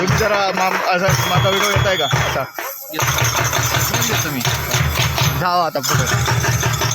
तुम्ही जरा मा असा माझा व्हिडिओ येत आहे का? असा. येतो मी. जावा आता पुढे.